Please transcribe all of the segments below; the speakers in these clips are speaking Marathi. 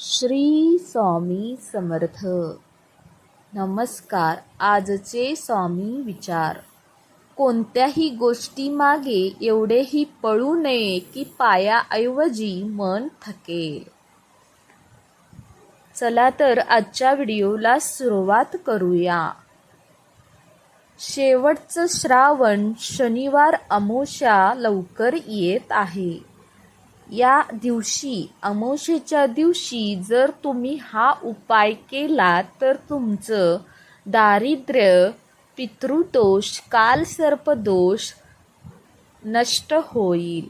श्री स्वामी समर्थ. नमस्कार. आजचे स्वामी विचार. कोणत्याही गोष्टीमागे एवढेही पळू नये की पायाऐवजी मन थकेल. चला तर आजच्या व्हिडिओला सुरुवात करूया. शेवटचं श्रावण शनिवार अमोशा लवकर येत आहे. या दिवशी अमावशेच्या दिवशी जर तुम्ही हा उपाय केला तर तुमचं दारिद्र्य पितृदोष कालसर्पदोष नष्ट होईल.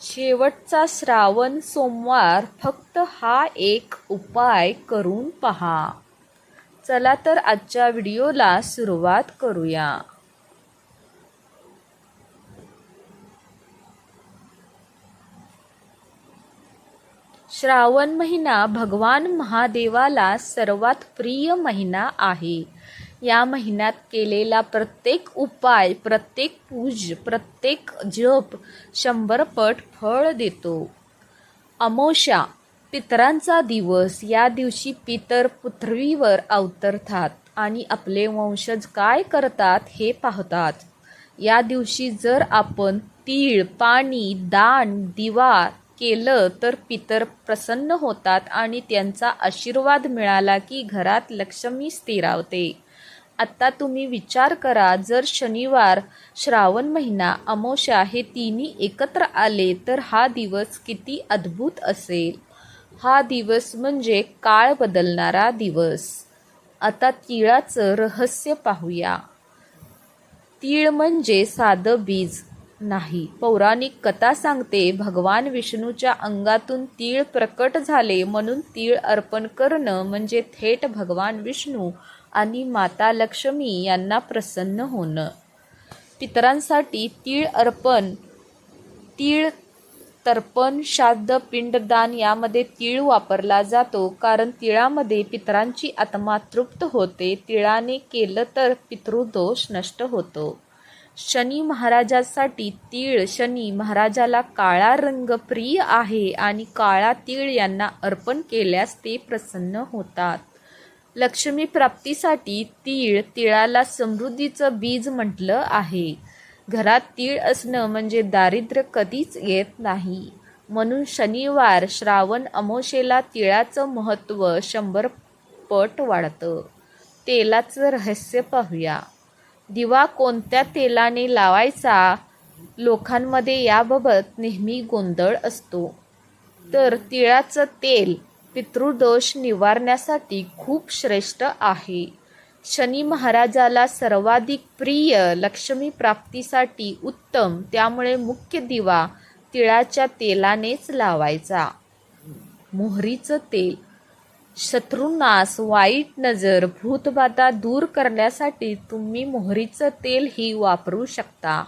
शेवटचा श्रावण सोमवार फक्त हा एक उपाय करून पहा. चला तर आजच्या व्हिडिओला सुरुवात करूया. श्रावण महिना भगवान महादेवाला सर्वात प्रिय महिना आहे. या महिन्यात केलेला प्रत्येक उपाय प्रत्येक पूज प्रत्येक जप शंभर पट फळ देतो. अमोशा पितरांचा दिवस या दिवशी पितर पृथ्वीवर अवतरतात आणि आपले वंशज काय करतात हे पाहतात. या दिवशी जर आपण तीळ पाणी दान दिवा केलं तर पितर प्रसन्न होतात आणि त्यांचा आशीर्वाद मिळाला की घरात लक्ष्मी स्थिरावते. आत्ता तुम्ही विचार करा जर शनिवार श्रावण महिना अमोशा हे तिन्ही एकत्र आले तर हा दिवस किती अद्भुत असेल. हा दिवस म्हणजे काळ बदलणारा दिवस. आता तिळाचं रहस्य पाहूया. तीळ म्हणजे साधं बीज. नाही. पौराणिक कथा सांगते भगवान विष्णूच्या अंगातून तीळ प्रकट झाले म्हणून तीळ अर्पण करणं म्हणजे थेट भगवान विष्णू आणि माता लक्ष्मी यांना प्रसन्न होणं. पितरांसाठी तीळ अर्पण तीळ तर्पण श्राद्ध पिंडदान यामध्ये तीळ वापरला जातो. कारण तिळामध्ये पितरांची आत्मा तृप्त होते. तिळाने केलं तर पितृदोष नष्ट होतो. शनी महाराजासाठी तीळ. शनी महाराजाला काळा रंग प्रिय आहे आणि काळा तीळ यांना अर्पण केल्यास ते प्रसन्न होतात. लक्ष्मी प्राप्तीसाठी तीळ तिळाला समृद्धीचं बीज म्हटलं आहे. घरात तीळ असणं म्हणजे दारिद्र्य कधीच येत नाही. म्हणून शनिवार श्रावण अमोशेला तिळाचं महत्त्व शंभर पट वाढतं. तेलाचं रहस्य पाहूया. दिवा कोणत्या तेलाने लावायचा? लोकांमध्ये याबाबत नेहमी गोंधळ असतो. तर तिळाचं तेल पितृदोष निवारण्यासाठी खूप श्रेष्ठ आहे. शनी महाराजाला सर्वाधिक प्रिय लक्ष्मी प्राप्तीसाठी उत्तम त्यामुळे मुख्य दिवा तिळाच्या तेलानेच लावायचा. मोहरीचं तेल शत्रूंनास वाईट नजर भूतबाधा दूर करण्यासाठी तुम्ही मोहरीचं तेलही वापरू शकता.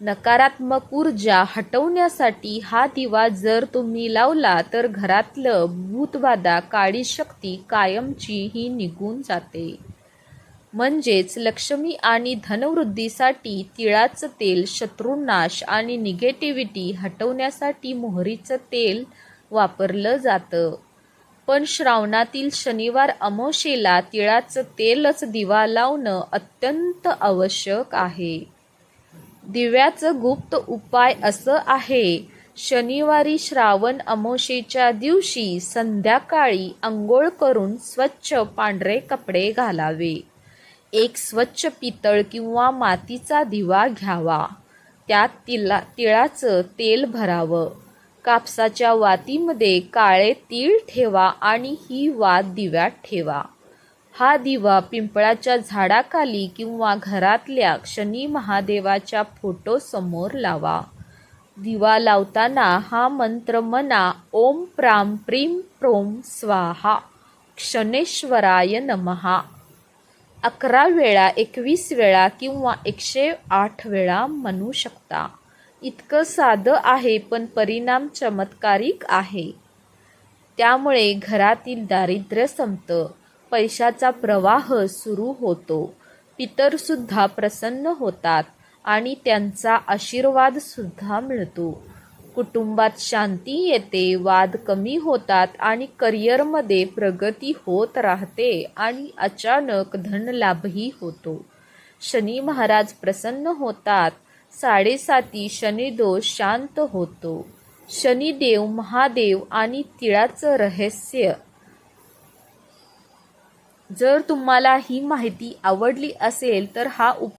नकारात्मक ऊर्जा हटवण्यासाठी हा दिवा जर तुम्ही लावला तर घरातलं भूतबाधा काळी शक्ती कायमची ही निघून जाते. म्हणजेच लक्ष्मी आणि धनवृद्धीसाठी तिळाचं तेल शत्रुनाश आणि निगेटिव्हिटी हटवण्यासाठी मोहरीचं तेल वापरलं जातं. पण श्रावणातील शनिवार अमोशेला तिळाचं तेलच दिवा लावणं अत्यंत आवश्यक आहे. दिव्याचं गुप्त उपाय असं आहे. शनिवारी श्रावण अमोशेच्या दिवशी संध्याकाळी अंघोळ करून स्वच्छ पांढरे कपडे घालावे. एक स्वच्छ पितळ किंवा मातीचा दिवा घ्यावा. त्यात तिला तिळाचं तेल भरावं. कापसाच्या वातीमध्ये काळे तीळ ठेवा आणि ही वात दिव्यात ठेवा. हा दिवा पिंपळाच्या झाडाखाली किंवा घरातल्या शनी महादेवाच्या फोटोसमोर लावा. दिवा लावताना हा मंत्र मना ओम प्राम प्रीम प्रोम स्वाहा क्षणेश्वराय नमहा. अकरा वेळा एकवीस वेळा किंवा एकशे आठ वेळा म्हणू शकता. इतकं साधं आहे पण परिणाम चमत्कारिक आहे. त्यामुळे घरातील दारिद्र्य संपतं. पैशाचा प्रवाह सुरू होतो. पितरसुद्धा प्रसन्न होतात आणि त्यांचा आशीर्वादसुद्धा मिळतो. कुटुंबात शांती येते वाद कमी होतात आणि करिअरमध्ये प्रगती होत राहते आणि अचानक धनलाभही होतो. शनी महाराज प्रसन्न होतात साडेसाती शनिदोष शांत होतो. शनिदेव महादेव आणि तिळाचं रहस्य. जर तुम्हाला ही माहिती आवडली असेल तर हा उप